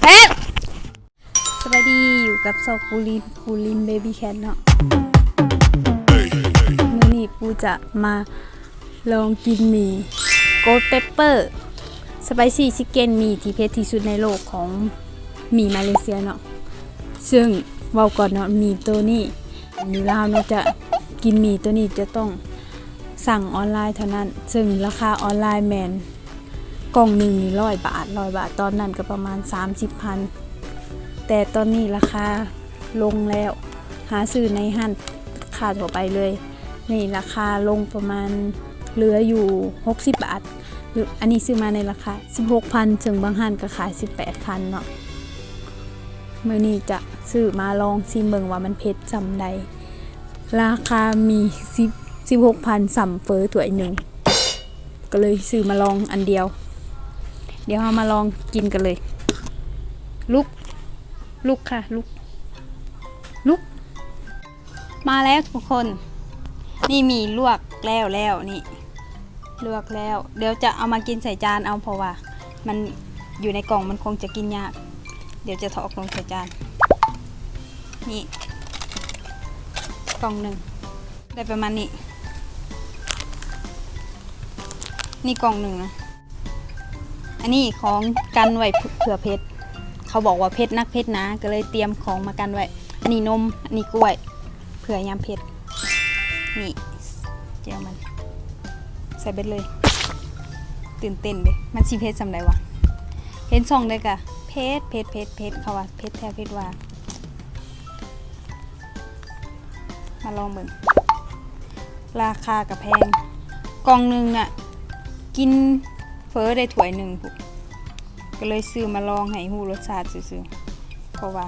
เพชรสวัสดีอยู่กับซอกปูลินปูลินเบบี้แคทเนาะมื้อนี้ปูจะมาลองกินหมี่โกดเปปเปอร์สไปซี่ชิคเก้นหมี่ที่เผ็ดที่สุดในโลกของหมี่มาเลเซียเนาะซึ่งเว้าก่อนเนาะหมี่ตัวนี้อยู่ลาวเนาะจะกินหมี่ตัวนี้จะต้องสั่งออนไลน์เท่านั้น ซึ่งราคาออนไลน์แมน กล่องหนึ่งนี่ร้อยบาทร้อยบาทตอนนั้นก็ประมาณ 30พันแต่ตอนนี้ราคาลงแล้ว หาซื้อในห้างค่าทั่วไปเลย นี่ราคาลงประมาณเหลืออยู่ 60 บาท หรืออันนี้ซื้อมาในราคา 16,000ถึงบางห้างก็ขาย 18,000เนาะมื่อนี้จะซื้อมาลองซิมเบิงว่ามันเพชรจำใด ราคามี16,000สัมเฟอร์ถ้วยหนึ่งก็เลยซื้อมาลองอันเดียว ดี๋ยวเรามาลองกินกันเลย ลุก ลุกค่ะ ลุก ลุก มาแล้วทุกคน นี่มีลวกแล้วแล้วนี่ ลวกแล้ว เดี๋ยวจะเอามากินใส่จานเอาเพราะว่า มันอยู่ในกล่องมันคงจะกินยาก เดี๋ยวจะถอดลงใส่จาน นี่ กล่องหนึ่ง ได้ประมาณนี้ นี่กล่องหนึ่งนะ อันนี้ของกันไว้เผื่อเพชรเขาบอกว่าเพชรนักเพชรนะ ก็เลยเตรียมของมากันไว้ อันนี้นม อันนี้กล้วย เผื่อยามเพชรนี่เจียวมัน ใส่เบ็ดเลย ตื่นเต้นเด้มันสีเพชรสำไรวะเห็นซองเลยกะเพชรเพชรเพชรเพชรเขาว่าเพชรแท้เพชรว่ามาลองเบิ่งราคากับแพงกล่องหนึ่งน่ะกิน เฟอได้ถ้วยหนึ่งพุก็เลยซื้อมาลองให้หูรสชาติซื่อๆเพราะว่า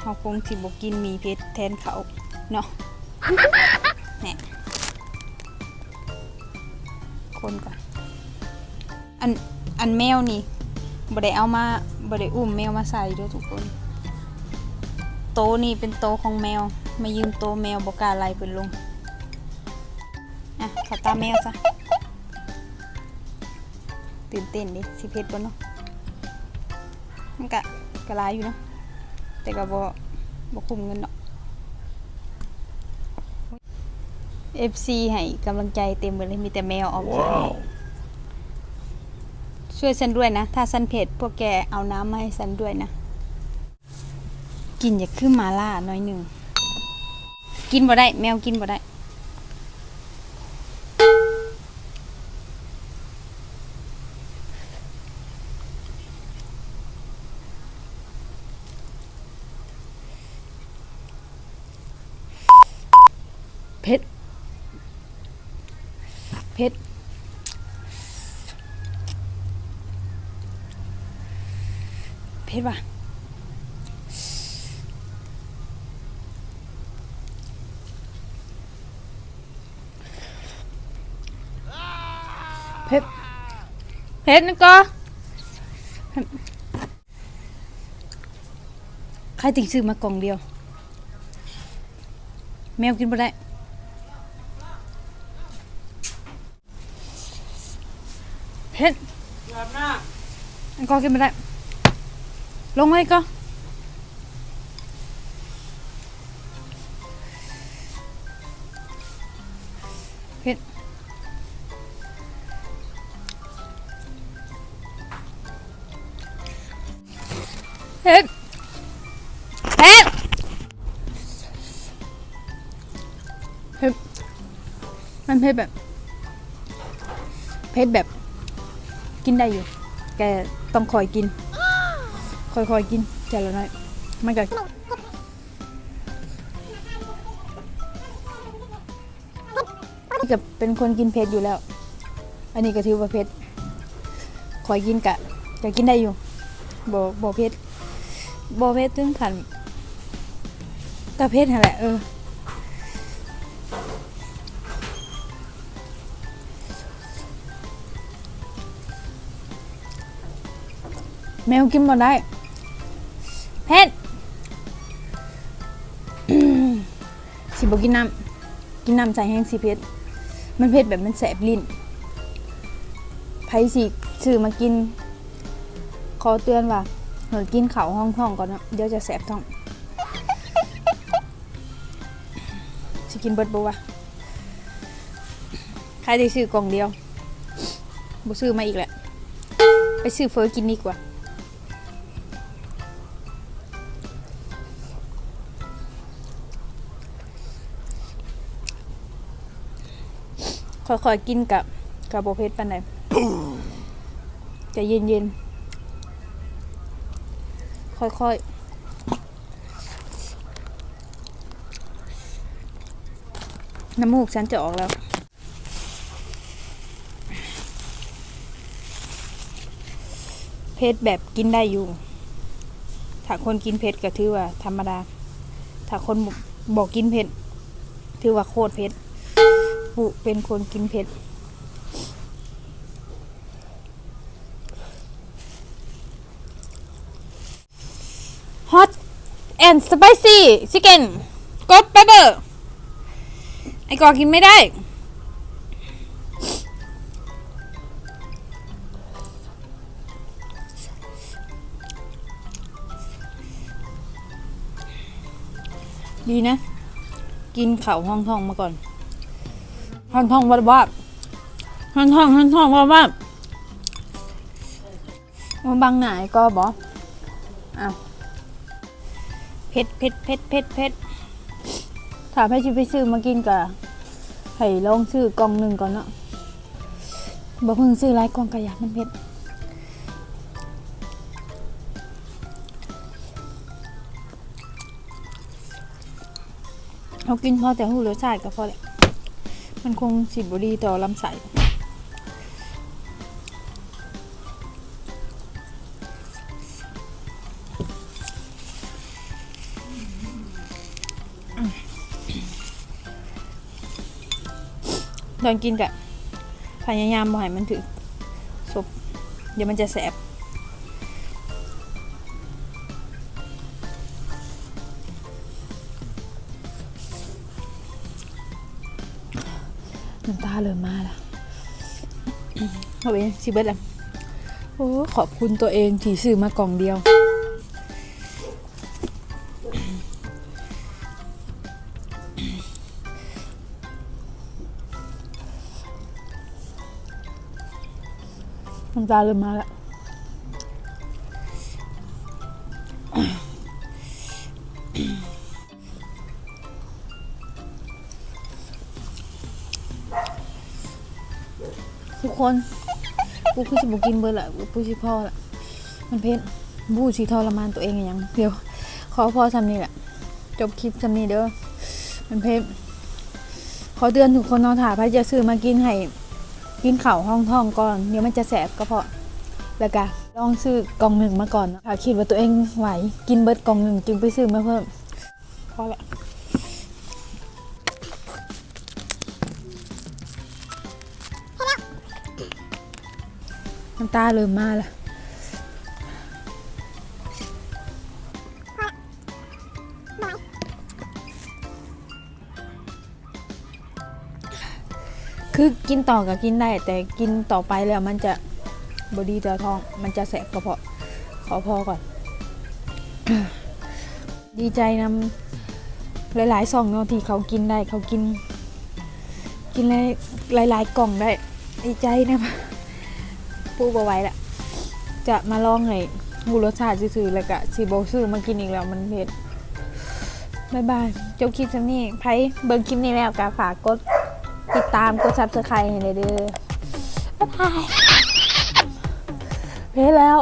เขาคงสิบกินมีเพชรแทนเขาเนาะเนี่ยคนก่อนอันอันแมวนี่บ่ได้เอามาบ่ได้อุ้มแมวมาใส่ด้วยทุกคน โตนี่เป็นโตของแมวมายืมโตแมวบอกกล้าไล่เพิ่นลงอะขอตาแมวซะ ตื่นเต้นดิสิเพชรบ่เนาะมันกะกะหลายอยู่เนาะแต่ก็บ่บ่คุ้มเงินเนาะ FC ให้กำลังใจเต็มเลยมีแต่แมวออกมาช่วยฉันด้วยนะ ถ้าฉันเผ็ดพวกแกเอาน้ำมาให้ฉันด้วยนะ กินอย่าขึ้นมาล่าหน่อยหนึ่ง กินบ่ได้ แมวกินบ่ได้ เผ็ดเผ็ดเผ็ดว่ะเผ็ดเผ็ดนะก็ใครติ่งซื้อมากล่องเดียว แมวกินบ่ได้ เผ็ดอันก็กินไม่ได้ ลงไว้ก็เผ็ดเผ็ดเผ็ดเผ็ดมันเผ็ดแบบเผ็ดแบบ กินได้อยู่ แกต้องคอยกิน คอยคอยๆกินแต่ละน้อยมันก็นี่ก็เป็นคนกินเผ็ดอยู่แล้ว อันนี้ก็ถือว่าเผ็ดคอยกินกะจะกินได้อยู่บ่บ่เผ็ดบ่เผ็ดถึงขันก็เผ็ดนั่นแหละเออ แมวกินบ่ได้ เผ็ดสิบกินน้ำกินน้ำใส่แห้งสิเผ็ดมันเผ็ดแบบมันแสบลิ้นไผสิซื้อมากิน ขอเตือนว่าเดี๋ยวกินเขาห้องท้องก่อนนะเดี๋ยวจะแสบท้องสิกินเบิดบ่วะใครได้ซื้อกล่องเดียวบ่ซื้อมาอีกแหละ ไปซื้อเฟอกินดีกว่า ค่อยๆกินกับกับโบเพชรปันไหนใจะเย็นๆ ค่อยๆน้ำมูกฉันจะออกแล้ว เพชรแบบกินได้อยู่ ถ้าคนกินเผ็ดก็ถือว่าธรรมดา ถ้าคนบบอกกินเผ็ดถือว่าโคตรเผ็ด ผู้เป็นคนกินเผ็ด hot and spicy chicken กด pepper ไอ้กอกินไม่ได้ ดีนะ กินเข่าวห้องท้องมาก่อน ห้องท้องวัดว่าห้องท้องห้องท้องวัดว่ามันบางไหนก็บออ้าวเผ็ดเผ็ดเผ็ดเผ็ดเผ็ดถ้าให้ชิไปซื้อมากินกะให้ลองซื้อกล่องหนึ่งก่อนเนาะบ่เพิ่งซื้อหลายกล่องกระยามันเผ็ดเรากินพอแต่หูรสชาติก็พอแหละ มันคงสิบดีต่อลำไส้ตอนกินกะพยายามบ่ให้มันถึงศพเดี๋ยวมันจะแสบ น้ำตาเริ่มมาละเอาไปสิเบิดแล้วโอ้ขอบคุณตัวเองที่ซื้อมากล่องเดียว น้ำตาเริ่มมาแล้ว ทุกคนกูคือสิบกินเบอร์ละกูสิพ่อละมันเพ็ดบูสิทรมานตัวเองอย่างเดี๋ยวขอพ่อทำนี่แหละจบคลิปทำนี่เด้อมันเพ็ดขอเตือนทุกคนเนอนถ่ายพายจะซื้อมากินให้กินข่าห้องท้องก่อนเดี๋ยวมันจะแสบก็เพาะแล้วก็ลองซื้อกล่องหนึ่งมาก่อนเนาะถ้าคิดว่าตัวเองไหวกินเบิร์ดกล่องหนึ่งจึงไปซื้อมาเพิ่มพอละ น้ำตาเริ่มมาล้วคือกินต่อกับกินได้ แต่กินต่อไปแล้วมันจะบอดีต่อท้อง มันจะแสบกระเพาะขอพอก่อน ดีใจนำหลายๆซองเนาะที่เขากินได้เขากิน กินหลายหลายๆกล่องได้ ดีใจนะ พูดบาไหว้ละจะมาลองให้หูรสชาติซื่อๆแล้วก็สีโบซื้อมากินอีกแล้วมันเผ็ดบายบายจบคลิปจำนี้ไพเบิ่งคลิปนี้แล้วก็ฝากกดติดตามกดซับสไครต์ให้เลยด้อบ๊ายบายเพ้แล้ว